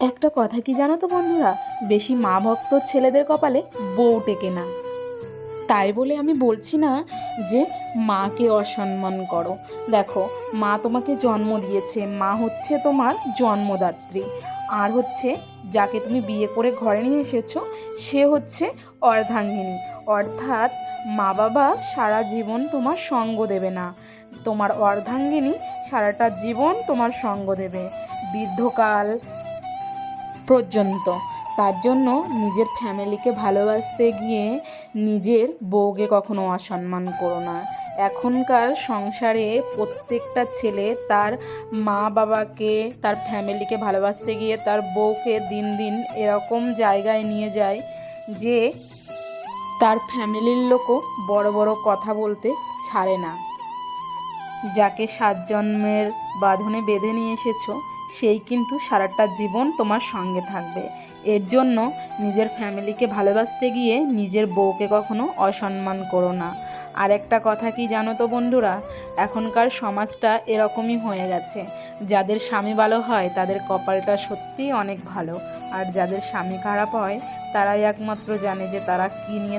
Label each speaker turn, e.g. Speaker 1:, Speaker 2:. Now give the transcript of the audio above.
Speaker 1: একটা কথা কি জানো তো বন্ধুরা? বেশি মা ভক্ত ছেলেদের কপালে বউ টেকে না। তাই বলে আমি বলছি না যে মাকে অসম্মান করো। দেখো, মা তোমাকে জন্ম দিয়েছে। মা হচ্ছে তোমার জন্মদাত্রী। আর হচ্ছে যাকে তুমি বিয়ে করে ঘরে নিয়ে এসেছ, সে হচ্ছে অর্ধাঙ্গিনী। অর্থাৎ মা বাবা সারা জীবন তোমার সঙ্গ দেবে না। তোমার অর্ধাঙ্গিনী সারাটা জীবন তোমার সঙ্গ দেবে। বৃদ্ধকাল পর্যন্ত। তার জন্য নিজের ফ্যামিলিকে ভালোবাসতে গিয়ে নিজের বউকে কখনো অসম্মান করো না। এখনকার সংসারে প্রত্যেকটা ছেলে তার মা বাবাকে তার ফ্যামিলিকে ভালোবাসতে গিয়ে তার বউকে দিন দিন এরকম জায়গায় নিয়ে যায় যে তার ফ্যামিলির লোকও বড় বড় কথা বলতে ছাড়ে না। যাকে সাত জন্মের বাঁধনে বেঁধে নিয়ে এসেছ, সেই কিন্তু সারাটা জীবন তোমার সঙ্গে থাকবে। এর জন্য নিজের ফ্যামিলিকে ভালোবাসতে গিয়ে নিজের বউকে কখনো অসম্মান করো না। আর একটা কথা কি জানো তো বন্ধুরা? এখনকার সমাজটা এরকমই হয়ে গেছে। যাদের স্বামী ভালো হয়, তাদের কপালটা সত্যিই অনেক ভালো। আর যাদের স্বামী খারাপ হয়, তারাই একমাত্র জানে যে তারা কী নিয়ে